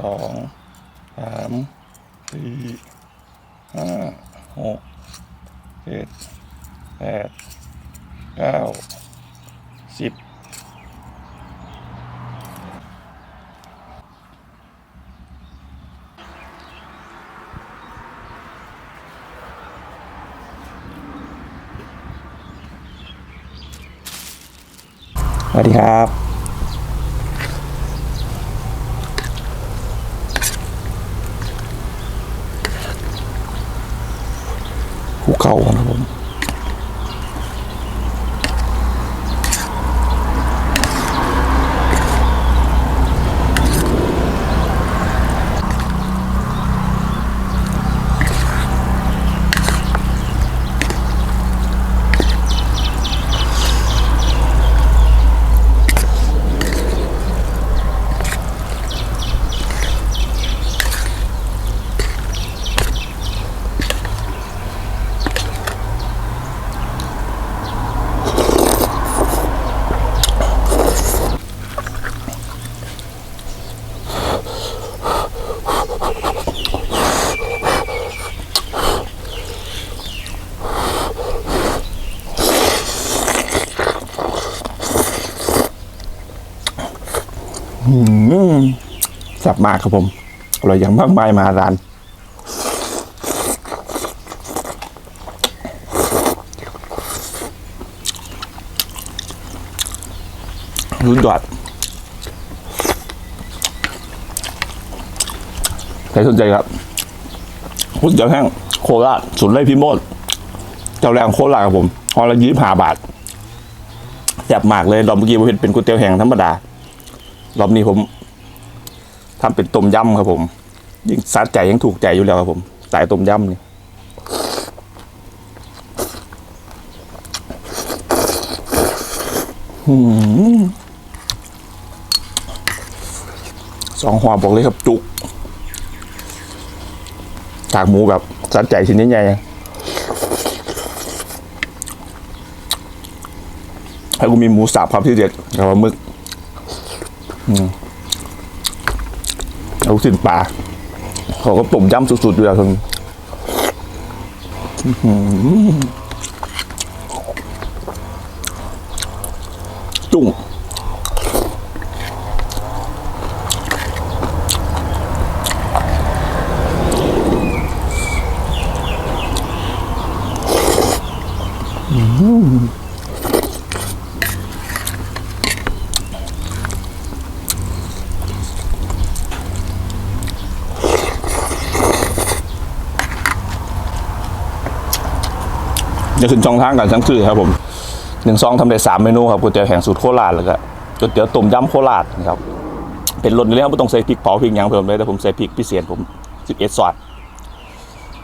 สองสามสี่ห้าหกเจ็ดแปดเก้าสิบสวัสดีครับ Call one of them. เขานะครับมากครับผมอร่อยอย่างมากมายมหาศาลรุนยอดใครสนใจครับพุทธเจ้าแห้งโคราชสุนไร่พิโมดเจ้าแรงโคราชครับผมฮอลละยี่สิบห้าบาทแซ่บมากเลยดอกเมื่อกี้ผมเห็นเป็นก๋วยเตี๋ยวแห้งธรรมดา รอบนี้ผมทำเป็นต้มยำครับผม ยิ่งสัดใจยังถูกใจอยู่แล้วครับผมสายต้มยำนี่สองหัวบอกเลยครับจุกกากหมูแบบสัดใจชิ้นใหญ่ให้กูมีหมูสับครับที่เด็ดกับปลาหมึก เอาสินปลาเขาก็ต้มย่ำสุดๆอยู่แล้วคนอื้อหือจุ้ จะขึ้นช่องทางกันทั้งคือครับผมหนึ่งซองทำได้สามเมนูครับก๋วยเตี๋ยวแห้งสูตรโคราชแล้วก็ก๋วยเตี๋ยวต้มยำโคราชนะครับเป็นรสนี้ครับไม่ต้องใส่พริกเผาพริกหยังเพิ่มเลยแต่ผมใส่พริกพิเศษผมสิบเอ็ดซอส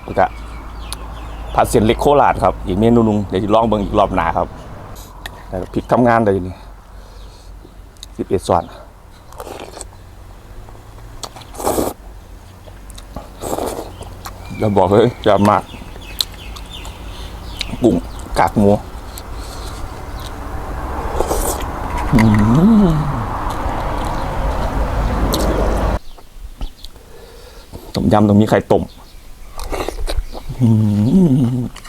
แล้วก็ผัดเส้นเล็กโคราชครับอีกเมนูหนึงเดี๋ยวจะลองเบิ่งอีกรอบหนาครับแล้วก็พริกทำงานเลยนี่สิบเอ็ดซอสแล้วบอกเลยจะมาก กุ้งกากหมูต้มยำต้องมีไข่ต้มอืม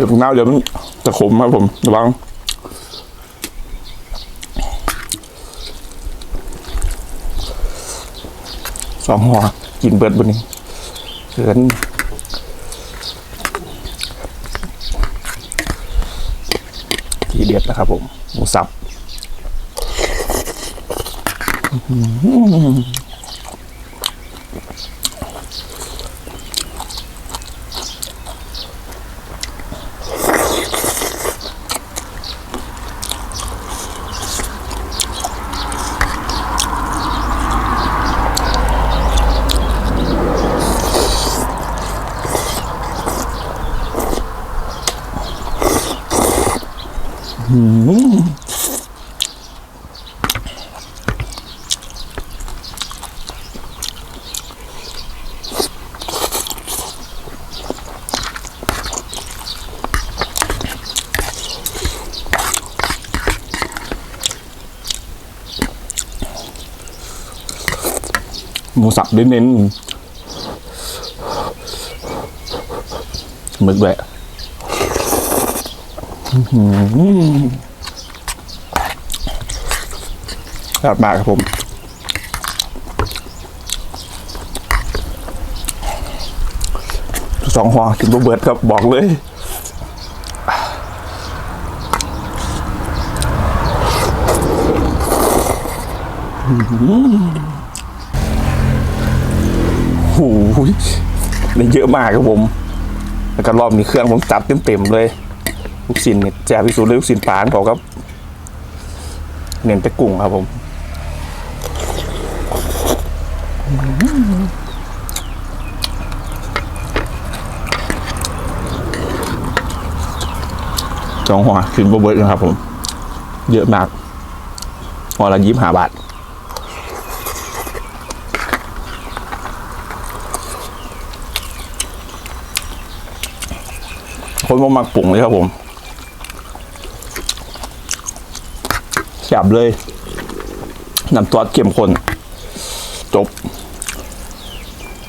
เดี๋มะนาวเดี๋ยวมันจะขมครับผมระวังสองหัวกินเบิดบนนี้เหือนทีเด็ดนะครับผมหมูสับอื หมูสับเน้นๆหมึกแหวะ อื้อหือครับมากครับผม สองหัวกินบ่เบิดครับบอกเลยโอ้โหได้เยอะมากครับผม แล้วก็รอบนี้เครื่องผมจัดเต็มๆเลย ลูกชิ้นเนี่ยแจ่พิสูจน์เลยลูกชิ้นปานเขาครับ เน้นแต่กุ้งครับผมสองหัวขึ้นบเบิร์ดนะครับผม เยอะมากหัวละยี่สิบห้าบาทคนมามักปรุงเลยครับผม แซ่บเลยน้ำตัวเข้มข้นจบ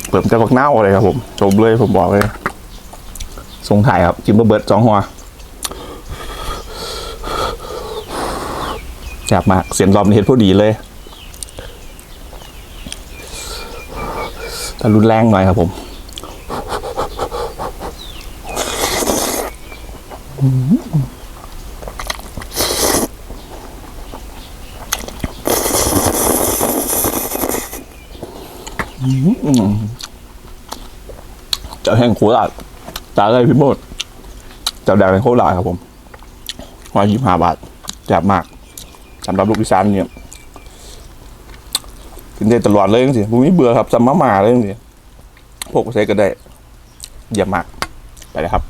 เปิดแต่ผักเน่าอะไรครับผม จบเลยผมบอกเลยส่งถ่ายครับกินบะเบิร์ดสองหัวแซ่บมากเสียงรอบนี้เห็นพอดีเลยแต่รุนแรงหน่อยครับผม เจ้าแห่งโคราชตาเลยพี่โมดเจ้าแดงในโคราชครับผมร้อยยี่สิบห้าบาทแจ่บมากสำหรับลูกพิซซ่านเนี่ยกินได้ตลอดเลยจริงๆผมไม่เบื่อครับจำมามาเลยจริงๆพวกใช้ก็ได้เยี่ยมมากไปเลยครับ